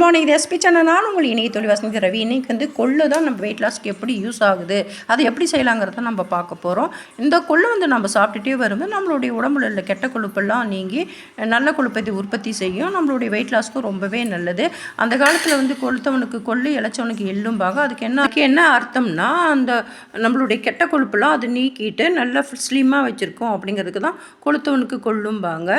Morning இது SP channel நான் உங்கள் இணைய தொழில் வசந்தி ரவி. இன்றைக்கி வந்து கொள்ளு தான் நம்ம வெயிட் லாஸ்க்கு எப்படி யூஸ் ஆகுது அதை எப்படி செய்யலாங்கிறத நம்ம பார்க்க போகிறோம் இந்த கொள்ளு வந்து நம்ம சாப்பிட்டுட்டே வரும்போது நம்மளுடைய உடம்புல உள்ள கெட்ட கொழுப்பெல்லாம் நீங்கி நல்ல கொழுப்பை உற்பத்தி செய்யும். நம்மளுடைய வெயிட் லாஸ்க்கும் ரொம்பவே நல்லது. அந்த காலத்தில் வந்து கொளுத்தவனுக்கு கொள்ளு இழைச்சவனுக்கு எள்ளும்பாக அதுக்கு என்ன என்ன அர்த்தம்னா அந்த நம்மளுடைய கெட்ட கொழுப்பெல்லாம் அது நீக்கிட்டு நல்லா ஸ்லிம்மாக வச்சுருக்கோம் அப்படிங்கிறதுக்கு தான் கொளுத்தவனுக்கு கொள்ளும்பாங்க.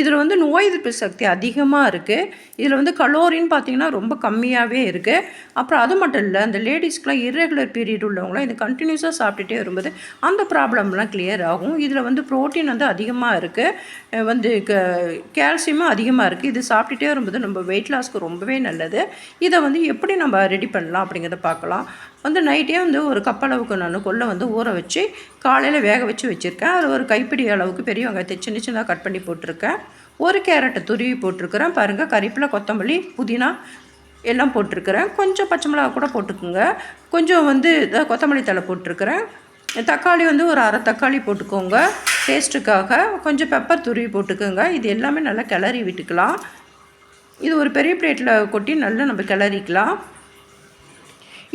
இதில் வந்து நோய் எதிர்ப்பு சக்தி அதிகமாக இருக்குது இதில் வந்து கலோரின்னு பார்த்தீங்கன்னா ரொம்ப கம்மியாகவே இருக்குது அப்புறம் அது மட்டும் இல்லை அந்த லேடிஸ்க்கெலாம் இர்ரெகுலர் பீரியட் உள்ளவங்களாம் இது கண்டினியூஸாக சாப்பிட்டுட்டே வரும்போது அந்த ப்ராப்ளம்லாம் கிளியர் ஆகும். இதில் வந்து ப்ரோட்டீன் வந்து அதிகமாக இருக்குது வந்து க கால்சியமும் அதிகமாக இருக்குது இது சாப்பிட்டுட்டே வரும்போது நம்ம வெயிட் லாஸ்க்கு ரொம்பவே நல்லது. இதை வந்து எப்படி நம்ம ரெடி பண்ணலாம் அப்படிங்கிறத பார்க்கலாம். வந்து நைட்டே வந்து ஒரு கப் அளவுக்கு நான் கொள்ளை வந்து ஊற வச்சு காலையில் வேக வச்சு வச்சுருக்கேன். அது ஒரு கைப்பிடி அளவுக்கு பெரிய வெங்காயத்தை சின்ன சின்னதாக கட் பண்ணி போட்டிருக்கேன். ஒரு கேரட்டை துருவி போட்டிருக்கிறேன். பாருங்கள் கறிப்பில் கொத்தமல்லி புதினா எல்லாம் போட்டிருக்கிறேன். கொஞ்சம் பச்சை மிளகா கூட போட்டுக்கோங்க. கொஞ்சம் வந்து கொத்தமல்லி தழை போட்டிருக்கிறேன். தக்காளி வந்து ஒரு அரை தக்காளி போட்டுக்கோங்க. டேஸ்ட்டுக்காக கொஞ்சம் பெப்பர் துருவி போட்டுக்கோங்க. இது எல்லாமே நல்லா கிளறி விட்டுக்கலாம். இது ஒரு பெரிய பிளேட்டில் கொட்டி நல்லா நம்ம கிளறிக்கலாம்.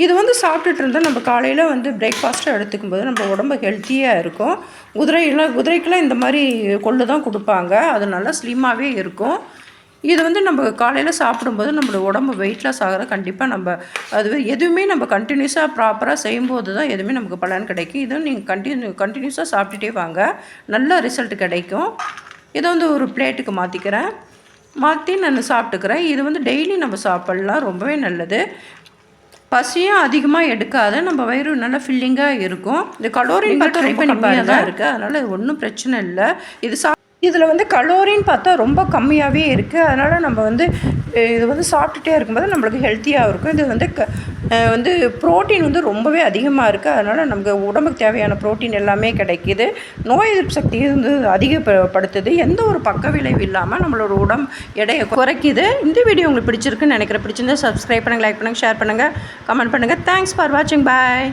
இது வந்து சாப்பிட்டுட்டு இருந்தால் நம்ம காலையில் வந்து பிரேக்ஃபாஸ்ட்டாக எடுத்துக்கும் போது நம்ம உடம்பு ஹெல்த்தியாக இருக்கும். குதிரையெல்லாம் குதிரைக்கெல்லாம் இந்த மாதிரி கொள்ளு தான் கொடுப்பாங்க. அது நல்லா ஸ்லிம்மாகவே இருக்கும். இது வந்து நம்ம காலையில் சாப்பிடும்போது நம்மளோட உடம்பு வெயிட் லாஸ் ஆகிற கண்டிப்பாக நம்ம அது எதுவுமே நம்ம கண்டினியூஸாக ப்ராப்பராக செய்யும்போது தான் எதுவுமே நமக்கு பலன் கிடைக்கும். இதுவும் நீங்கள் கண்டினியூ கண்டினியூஸாக சாப்பிட்டுட்டே வாங்க. நல்ல ரிசல்ட் கிடைக்கும். இதை வந்து ஒரு பிளேட்டுக்கு மாற்றிக்கிறேன் மாற்றி நான் சாப்பிட்டுக்கிறேன். இது வந்து டெய்லி நம்ம சாப்பிட்லாம். ரொம்பவே நல்லது. பசியும் அதிகமாக எடுக்காத நம்ம வயிறு நல்லா ஃபில்லிங்காக இருக்கும். இந்த கலோரின் பார்த்தா ட்ரை பண்ணி தான் இருக்குது அதனால் ஒன்றும் பிரச்சனை இல்லை. இது சா இதில் வந்து கலோரின்னு பார்த்தா ரொம்ப கம்மியாகவே இருக்குது. அதனால் நம்ம வந்து இது வந்து சாப்பிட்டுட்டே இருக்கும்போது நம்மளுக்கு ஹெல்த்தியாக இருக்கும். இது வந்து க வந்து ப்ரோட்டீன் வந்து ரொம்பவே அதிகமாக இருக்குது. அதனால் நமக்கு உடம்புக்கு தேவையான ப்ரோட்டீன் எல்லாமே கிடைக்கிது. நோய் எதிர்ப்பு சக்தியை வந்து அதிகப்படுத்துது. எந்த ஒரு பக்க விளைவு இல்லாமல் நம்மளோட உடம்பு எடையை குறைக்குது. இந்த வீடியோ உங்களுக்கு பிடிச்சிருக்குன்னு நினைக்கிறேன். பிடிச்சிருந்தா சப்ஸ்கிரைப் பண்ணுங்கள் லைக் பண்ணுங்கள் ஷேர் பண்ணுங்கள் கமெண்ட் பண்ணுங்கள் தேங்க்ஸ் ஃபார் வாட்சிங் பாய்